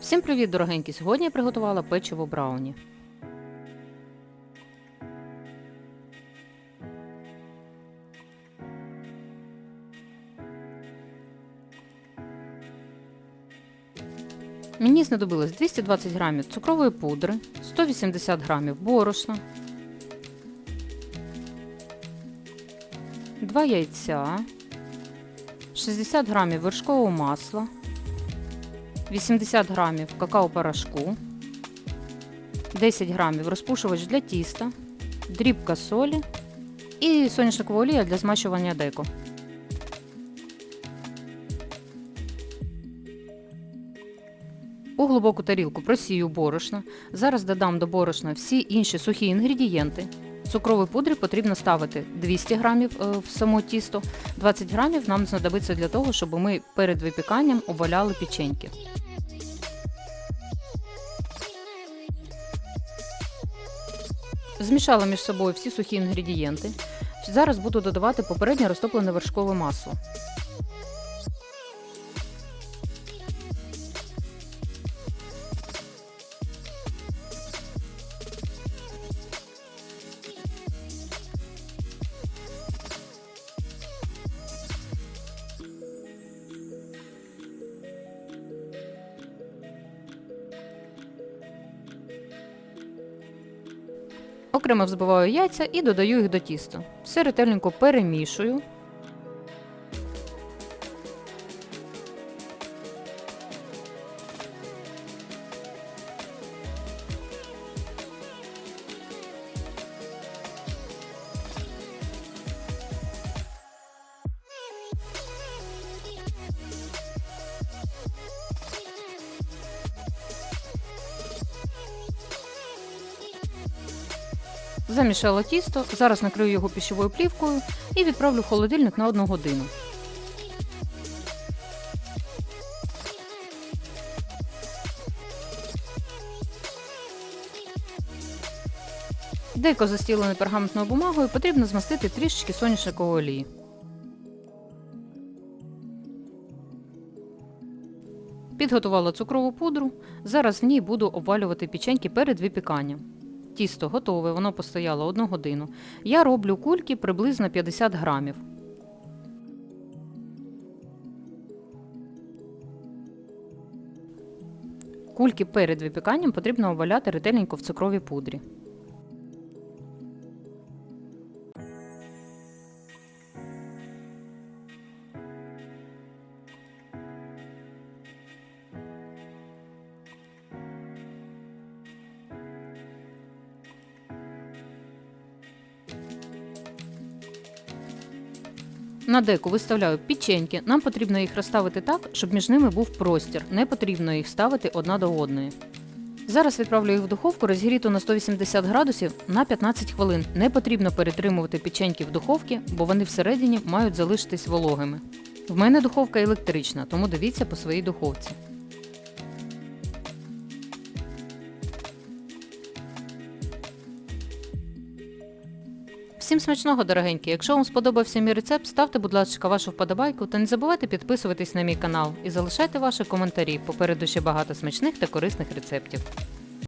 Всім привіт, дорогенькі! Сьогодні я приготувала печиво брауні. Мені знадобилось 220 грамів цукрової пудри, 180 грамів борошна, 2 яйця, 60 грамів вершкового масла, 80 грамів какао-порошку, 10 грамів розпушувач для тіста, дрібка солі і соняшникова олія для змащування деко. У глибоку тарілку просію борошна. Зараз додам до борошна всі інші сухі інгредієнти. Цукрової пудри потрібно ставити 200 грамів е, в само тісто, 20 грамів нам знадобиться для того, щоб ми перед випіканням обваляли печеньки. Змішала між собою всі сухі інгредієнти. Зараз буду додавати попередньо розтоплене вершкове масло. Окремо взбиваю яйця і додаю їх до тіста. Все ретельненько перемішую. Замішала тісто, зараз накрию його пищовою плівкою і відправлю в холодильник на 1 годину. Деко застілене пергаментною бумагою потрібно змастити трішечки соняшникової олії. Підготувала цукрову пудру. Зараз в ній буду обвалювати печеньки перед випіканням. Тісто готове, воно постояло одну годину. Я роблю кульки приблизно 50 грамів. Кульки перед випіканням потрібно обваляти ретельненько в цукровій пудрі. На деку виставляю печеньки. Нам потрібно їх розставити так, щоб між ними був простір. Не потрібно їх ставити одна до одної. Зараз відправлю їх в духовку розгріту на 180 градусів на 15 хвилин. Не потрібно перетримувати печеньки в духовці, бо вони всередині мають залишитись вологими. В мене духовка електрична, тому дивіться по своїй духовці. Всім смачного, дорогенькі! Якщо вам сподобався мій рецепт, ставте, будь ласка, вашу вподобайку та не забувайте підписуватись на мій канал і залишайте ваші коментарі. Попереду ще багато смачних та корисних рецептів.